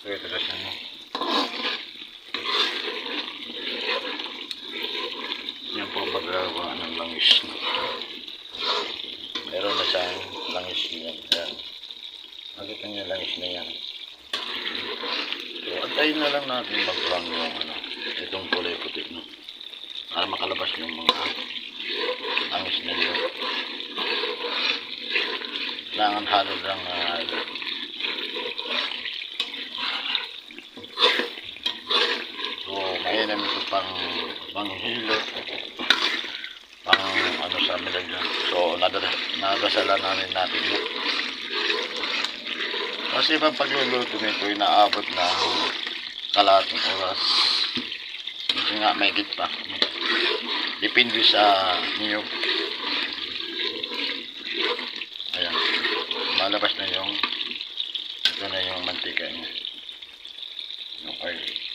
So, ito kasi mo. Yan po ang paggagawa ng langis. Meron na siyang langis niyan. Ayan. Nakita niyo langis na yan. So, antayin na lang natin mag-brown yung ano, itong kulay puti, no? Para makalabas yung mga langis na yun. Kailangan halo lang na halo. So, mainam ito pang panghilo. Pang ano sa amin lang. So, nadasala namin natin yun. Kasi pag pagluluto nito, inaabot na kalating oras. Kasi nga, may pa. Depende sa niyog. Ayan. Malabas na yung ito na yung mantika niya. Yung oil.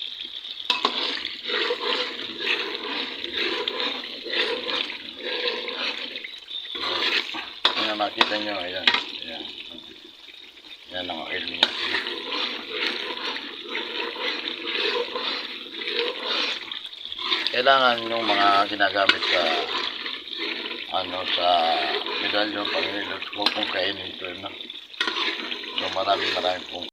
Ayan, makita nyo. Ayan. Ayan. Yan ang oil niya. Kailangan yung mga ginagamit sa ano sa medalyon panghilot huwag kong kainin ito no? so marami marami pong